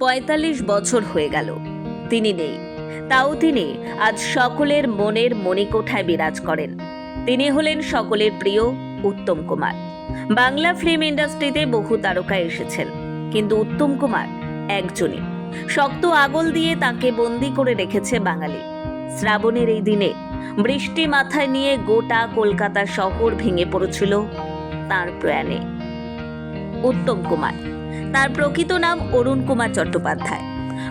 পঁয়তাল্লিশ বছর হয়ে গেল। তিনি নেই। তাও তিনি আজ সকলের মনের মণিকোঠায় বিরাজ করেন। তিনি হলেন সকলের প্রিয় উত্তম কুমার। বাংলা ফিল্ম ইন্ডাস্ট্রিতে বহু তারকা এসেছেন, কিন্তু উত্তম কুমার একজনই। শক্ত আগল দিয়ে তাকে বন্দি করে রেখেছে বাঙালি। শ্রাবণের এই দিনে বৃষ্টি মাথায় নিয়ে গোটা কলকাতা শহর ভেঙে পড়েছিল তার প্রয়াণে। উত্তম কুমার। তার প্রকৃত নাম অরুণ কুমার চট্টোপাধ্যায়।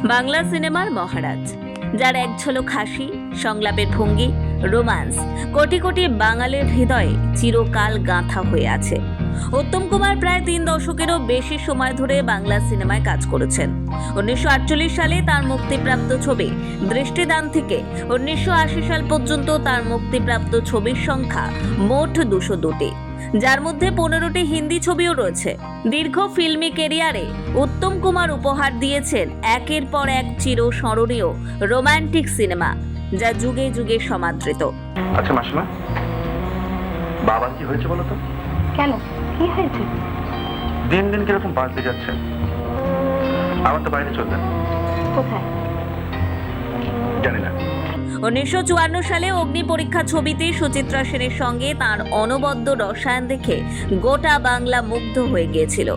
বাংলা সিনেমার মহারাজ। যার এক ঝলক হাসি, সংলাপের ভঙ্গি, রোমান্স, কোটি কোটি বাঙালির হৃদয়ে চিরকাল গাঁথা হয়ে আছে। উত্তম কুমার প্রায় তিন দশকেরও বেশি সময় ধরে বাংলা সিনেমায় কাজ করেছেন। উনিশশো আটচল্লিশ সালে তার মুক্তিপ্রাপ্ত ছবি দৃষ্টিদান থেকে উনিশশো আশি সাল পর্যন্ত তার মুক্তিপ্রাপ্ত ছবির সংখ্যা মোট দুশো দুটি। যার মধ্যে পনেরোটি হিন্দি ছবিও রয়েছে। দীর্ঘ ফিল্মি কেরিয়ারে উত্তম কুমার উপহার দিয়েছেন একের পর এক চির স্মরণীয় রোমান্টিক সিনেমা, যা যুগে যুগে সমাদৃত। আচ্ছা মাসিমা, বাবার কি হয়েছে বলো তো? কেন? কি হয়েছে? দিন দিন কীরকম পাল্টে যাচ্ছে। আমার তো বাইরে চলবেন। কোথায়? জানি না। উনিশশো চুয়ান্ন সালে অগ্নি পরীক্ষা ছবিতে সুচিত্রা সেনের সঙ্গে তার অনবদ্য রসায়ন দেখে গোটা বাংলা মুগ্ধ হয়ে গিয়েছিল।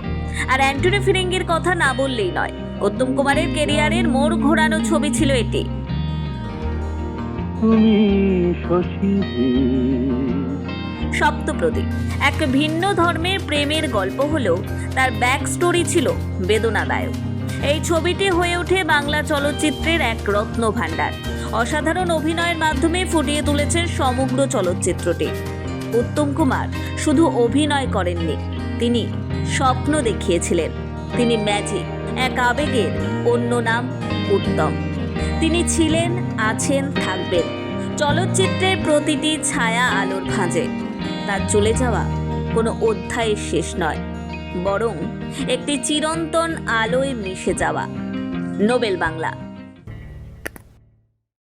আর অ্যান্টনি ফিরিঙ্গির কথা না বললেই নয় উত্তম কুমারের কেরিয়ারের মোড় ঘোরানো ছবি ছিল এটি। তুমি শশী সপ্তপ্রদীপ। এক ভিন্ন ধর্মের প্রেমের গল্প হলেও তার ব্যাক স্টোরি ছিল বেদনাদায়ক। এই ছবিটি হয়ে ওঠে বাংলা চলচ্চিত্রের এক রত্ন ভাণ্ডার অসাধারণ অভিনয়ের মাধ্যমে ফুটিয়ে তুলেছেন সমগ্র চলচ্চিত্রটি। উত্তম কুমার শুধু অভিনয় করেননি, তিনি স্বপ্ন দেখিয়েছিলেন। তিনি ম্যাজিক এক আবেগের অন্য নাম উত্তম। তিনি ছিলেন, আছেন, থাকবেন। চলচ্চিত্রের প্রতিটি ছায়া আলোর ভাঁজে। তার চলে যাওয়া কোনো অধ্যায়ের শেষ নয়, বরং একটি চিরন্তন আলোয় মিশে যাওয়া। নোবেল বাংলা।